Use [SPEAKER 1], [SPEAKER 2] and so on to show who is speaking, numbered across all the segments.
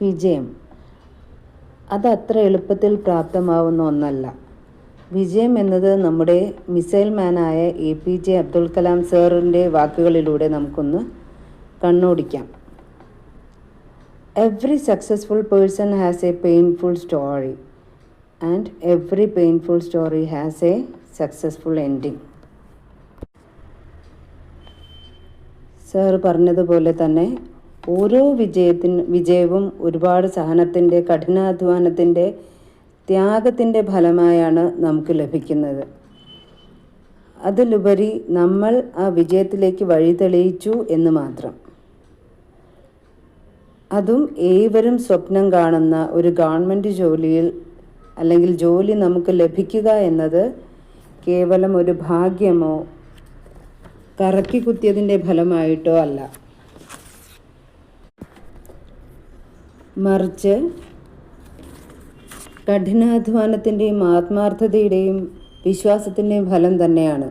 [SPEAKER 1] വിജയം. അത് അത്ര എളുപ്പത്തിൽ പ്രാപ്തമാവുന്ന ഒന്നല്ല. വിജയം എന്നത് നമ്മുടെ മിസൈൽ മാനായ A P J Abdul Kalam സാറിന്റെ വാക്കുകളിലൂടെ നമുക്കൊന്ന് കണ്ണോടിക്കാം. Every successful person has a painful story and every painful story has a successful ending sir പറഞ്ഞതുപോലെ തന്നെ ഓരോ വിജയത്തിന് വിജയവും ഒരുപാട് സഹനത്തിന്റെ കഠിനാധ്വാനത്തിന്റെ ത്യാഗത്തിന്റെ ഫലമായാണ് നമുക്ക് ലഭിക്കുന്നത്. അതിലുപരി നമ്മൾ ആ വിജയത്തിലേക്ക് വഴി തെളിയിച്ചു എന്ന് മാത്രം. അതും ഏവരും സ്വപ്നം കാണുന്ന ഒരു ഗവൺമെന്റ് ജോലിയിൽ അല്ലെങ്കിൽ ജോലി നമുക്ക് ലഭിക്കുക എന്നത് കേവലം ഒരു ഭാഗ്യമോ കറക്കി കുത്തിയതിന്റെ ഫലമായിട്ടോ അല്ല. മറിച്ച് കഠിനാധ്വാനത്തിന്റെയും ആത്മാർത്ഥതയുടെയും വിശ്വാസത്തിന്റെയും ഫലം തന്നെയാണ്.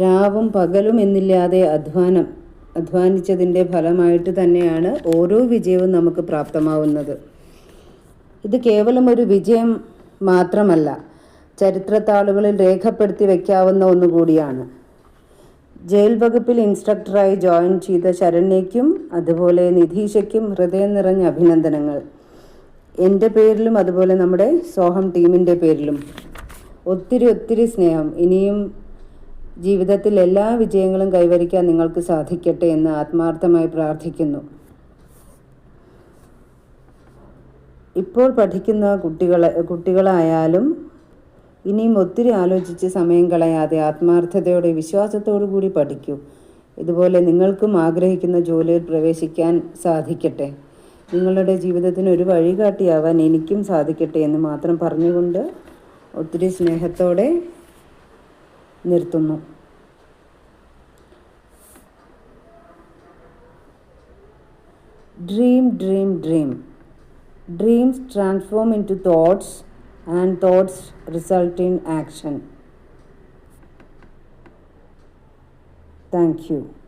[SPEAKER 1] രാവും പകലും എന്നില്ലാതെ അധ്വാനം അധ്വാനിച്ചതിന്റെ ഫലമായിട്ട് തന്നെയാണ് ഓരോ വിജയവും നമുക്ക് പ്രാപ്തമാവുന്നത്. ഇത് കേവലം ഒരു വിജയം മാത്രമല്ല ചരിത്രത്താളുകളിൽ രേഖപ്പെടുത്തി വയ്ക്കാവുന്ന ഒന്നുകൂടിയാണ്. ജയിൽ വകുപ്പിൽ ഇൻസ്ട്രക്ടറായി ജോയിൻ ചെയ്ത ശരണ്യയ്ക്കും അതുപോലെ നിധീഷയ്ക്കും ഹൃദയം നിറഞ്ഞ അഭിനന്ദനങ്ങൾ. എന്റെ പേരിലും അതുപോലെ നമ്മുടെ സോഹം ടീമിന്റെ പേരിലും ഒത്തിരി ഒത്തിരി സ്നേഹം. ഇനിയും ജീവിതത്തിൽ എല്ലാ വിജയങ്ങളും കൈവരിക്കാൻ നിങ്ങൾക്ക് സാധിക്കട്ടെ എന്ന് ആത്മാർത്ഥമായി പ്രാർത്ഥിക്കുന്നു. ഇപ്പോൾ പഠിക്കുന്ന കുട്ടികളെ കുട്ടികളായാലും ഇനിയും ഒത്തിരി ആലോചിച്ച് സമയം കളയാതെ ആത്മാർത്ഥതയോടെ വിശ്വാസത്തോടു കൂടി പഠിക്കൂ. ഇതുപോലെ നിങ്ങൾക്കും ആഗ്രഹിക്കുന്ന ജോലിയിൽ പ്രവേശിക്കാൻ സാധിക്കട്ടെ. നിങ്ങളുടെ ജീവിതത്തിന് ഒരു വഴികാട്ടിയാവാൻ എനിക്കും സാധിക്കട്ടെ എന്ന് മാത്രം പറഞ്ഞുകൊണ്ട് ഒത്തിരി സ്നേഹത്തോടെ നിർത്തുന്നു. Dream dream dream dreams transform into thoughts, and thoughts result in action. Thank you.